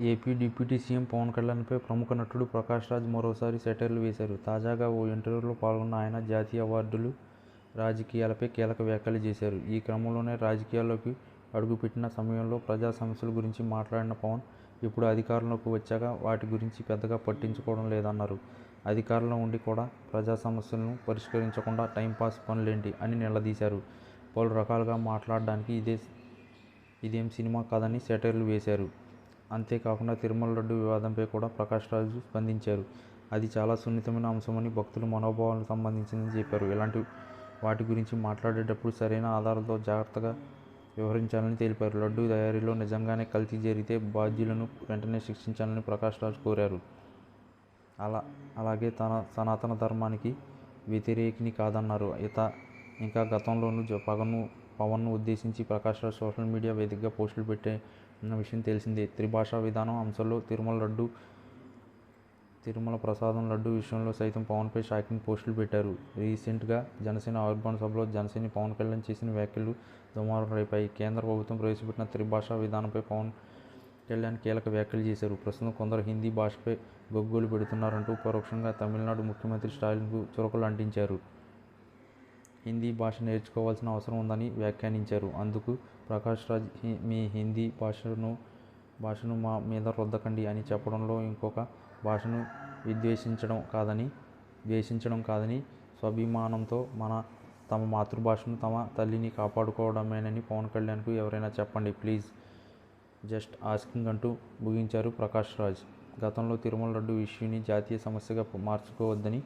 AP deputy CM Pawan కళ్యాణ్పై ప్రముఖ నటుడు ప్రకాష్ రాజ్ మరోసారి సెటైర్లు వేశారు. తాజాగా ఓ ఇంటర్వ్యూలో పాల్గొన్న ఆయన జాతీయ అవార్డులు, రాజకీయాలపై కీలక వ్యాఖ్యలు చేశారు. ఈ క్రమంలోనే రాజకీయాల్లోకి అడుగుపెట్టిన సమయంలో ప్రజా సమస్యల గురించి మాట్లాడిన పవన్ ఇప్పుడు అధికారంలోకి వచ్చాక వాటి గురించి పెద్దగా పట్టించుకోవడం లేదన్నారు. అధికారంలో ఉండి కూడా ప్రజా సమస్యలను పరిష్కరించకుండా టైంపాస్ పనులేంటి అని నిలదీశారు. పలు రకాలుగా మాట్లాడడానికి ఇదే ఇదేం సినిమా కాదని సెటైర్లు వేశారు. అంతేకాకుండా తిరుమల లడ్డూ వివాదంపై కూడా ప్రకాష్ రాజు స్పందించారు. అది చాలా సున్నితమైన అంశమని, భక్తుల మనోభావాలకు సంబంధించిందని చెప్పారు. ఇలాంటి వాటి గురించి మాట్లాడేటప్పుడు సరైన ఆధారాలతో జాగ్రత్తగా వ్యవహరించాలని తెలిపారు. లడ్డూ తయారీలో నిజంగానే కల్తీ జరిగితే బాధ్యులను వెంటనే శిక్షించాలని ప్రకాష్ రాజ్ కోరారు. అలా అలాగే తన సనాతన ధర్మానికి వ్యతిరేకిని కాదన్నారు. ఇత ఇంకా గతంలోనూ పగను పవన్ను ఉద్దేశించి ప్రకాష్ రాజ్ సోషల్ మీడియా వేదికగా పోస్టులు పెట్టే ఉన్న విషయం తెలిసిందే. త్రిభాషా విధానం అంశంలో, తిరుమల లడ్డు తిరుమల ప్రసాదం లడ్డూ విషయంలో సైతం పవన్పై షాకింగ్ పోస్టులు పెట్టారు. రీసెంట్గా జనసేన ఆవిర్భావ సభలో జనసేని పవన్ కళ్యాణ్ చేసిన వ్యాఖ్యలు దుమారం రేపాయి. కేంద్ర ప్రభుత్వం ప్రవేశపెట్టిన త్రిభాషా విధానంపై పవన్ కళ్యాణ్ కీలక వ్యాఖ్యలు చేశారు. ప్రస్తుతం కొందరు హిందీ భాషపై గగ్గోలు పెడుతున్నారంటూ పరోక్షంగా తమిళనాడు ముఖ్యమంత్రి స్టాలిన్కు చురకలు అంటించారు. హిందీ భాష నేర్చుకోవాల్సిన అవసరం ఉందని వ్యాఖ్యానించారు. అందుకు ప్రకాష్ రాజ్ మీ హిందీ భాషను భాషను మా మీద రుద్దకండి అని చెప్పడంలో ఇంకొక భాషను విద్వేషించడం కాదని ద్వేషించడం కాదని, స్వాభిమానంతో మన తమ మాతృభాషను, తమ తల్లిని కాపాడుకోవడమేనని పవన్ కళ్యాణ్కు ఎవరైనా చెప్పండి ప్లీజ్ జస్ట్ ఆస్కింగ్ అంటూ ముగించారు ప్రకాష్ రాజ్. గతంలో తిరుమల లడ్డూ ఇష్యూని జాతీయ సమస్యగా మార్చుకోవద్దని,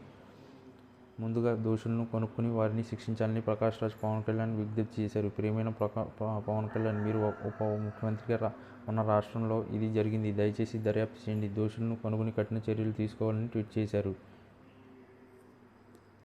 ముందుగా దోషులను కనుక్కుని వారిని శిక్షించాలని ప్రకాష్ రాజ్ పవన్ కళ్యాణ్ విజ్ఞప్తి చేశారు. ప్రియమైన పవన్ కళ్యాణ్ మీరు ఉప ముఖ్యమంత్రిగా ఉన్న రాష్ట్రంలో ఇది జరిగింది. దయచేసి దర్యాప్తు చేయండి. దోషులను కనుగొని కఠిన చర్యలు తీసుకోవాలని ట్వీట్ చేశారు.